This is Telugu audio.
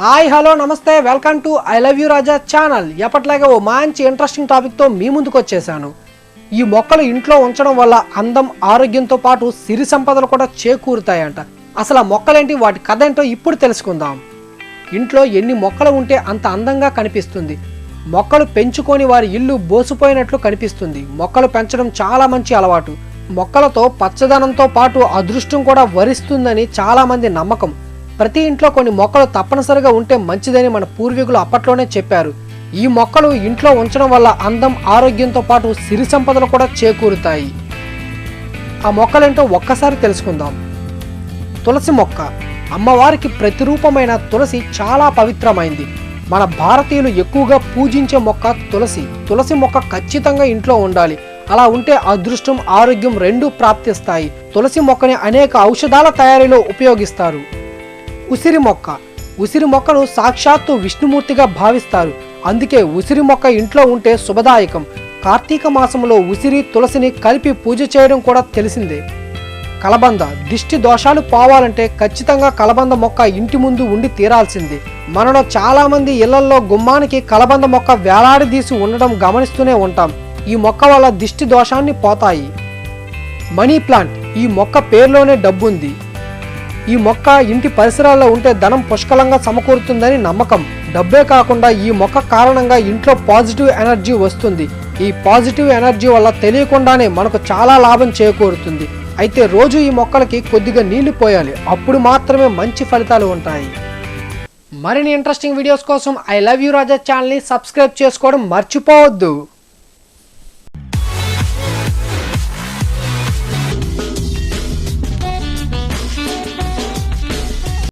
హాయ్ హలో నమస్తే welcome to I love you Raja channel. ఎప్పట్లాగే ఓ మంచి ఇంట్రెస్టింగ్ టాపిక్తో మీ ముందుకు వచ్చేసాను. ఈ మొక్కలు ఇంట్లో ఉంచడం వల్ల అందం ఆరోగ్యంతో పాటు సిరి సంపదలు కూడా చేకూరుతాయంట. అసలు ఆ మొక్కలేంటి? వాటి కథ ఏంటో ఇప్పుడు తెలుసుకుందాం. ఇంట్లో ఎన్ని మొక్కలు ఉంటే అంత అందంగా కనిపిస్తుంది. మొక్కలు పెంచుకొని వారి ఇల్లు బోసిపోయినట్లు కనిపిస్తుంది. మొక్కలు పెంచడం చాలా మంచి అలవాటు. మొక్కలతో పచ్చదనంతో పాటు అదృష్టం కూడా వరిస్తుందని చాలామంది నమ్మకం. ప్రతి ఇంట్లో కొన్ని మొక్కలు తప్పనిసరిగా ఉంటే మంచిదని మన పూర్వీకులు అప్పట్లోనే చెప్పారు. ఈ మొక్కలు ఇంట్లో ఉంచడం వల్ల అందం ఆరోగ్యంతో పాటు సిరి సంపదలు కూడా చేకూరుతాయి. ఆ మొక్కలేంటో ఒక్కసారి తెలుసుకుందాం. తులసి మొక్క. అమ్మవారికి ప్రతిరూపమైన తులసి చాలా పవిత్రమైంది. మన భారతీయులు ఎక్కువగా పూజించే మొక్క తులసి. తులసి మొక్క ఖచ్చితంగా ఇంట్లో ఉండాలి. అలా ఉంటే అదృష్టం ఆరోగ్యం రెండూ ప్రాప్తిస్తాయి. తులసి మొక్కని అనేక ఔషధాల తయారీలో ఉపయోగిస్తారు. ఉసిరి మొక్క. ఉసిరి మొక్కను సాక్షాత్తు విష్ణుమూర్తిగా భావిస్తారు. అందుకే ఉసిరి మొక్క ఇంట్లో ఉంటే శుభదాయకం. కార్తీక మాసంలో ఉసిరి తులసిని కలిపి పూజ చేయడం కూడా తెలిసిందే. కలబంద. దిష్టి దోషాలు పోవాలంటే ఖచ్చితంగా కలబంద మొక్క ఇంటి ముందు ఉండి తీరాల్సింది. మనలో చాలామంది ఇళ్ళల్లో గుమ్మానికి కలబంద మొక్క వేలాడదీసి ఉండడం గమనిస్తూనే ఉంటాం. ఈ మొక్క వల్ల దిష్టి దోషాన్ని పోతాయి. Money plant. ఈ మొక్క పేరులోనే డబ్బుంది. ఈ మొక్క ఇంటి పరిసరాల్లో ఉంటే ధనం పుష్కలంగా సమకూరుతుందని నమ్మకం. డబ్బే కాకుండా ఈ మొక్క కారణంగా ఇంట్లో పాజిటివ్ ఎనర్జీ వస్తుంది. ఈ పాజిటివ్ ఎనర్జీ వల్ల తెలియకుండానే మనకు చాలా లాభం చేకూరుతుంది. అయితే రోజు ఈ మొక్కలకి కొద్దిగా నీళ్ళు పోయాలి. అప్పుడు మాత్రమే మంచి ఫలితాలు ఉంటాయి. మరిన్ని ఇంట్రెస్టింగ్ వీడియోస్ కోసం ఐ లవ్ యూ రాజా ఛానల్ని సబ్స్క్రైబ్ చేసుకోవడం మర్చిపోవద్దు.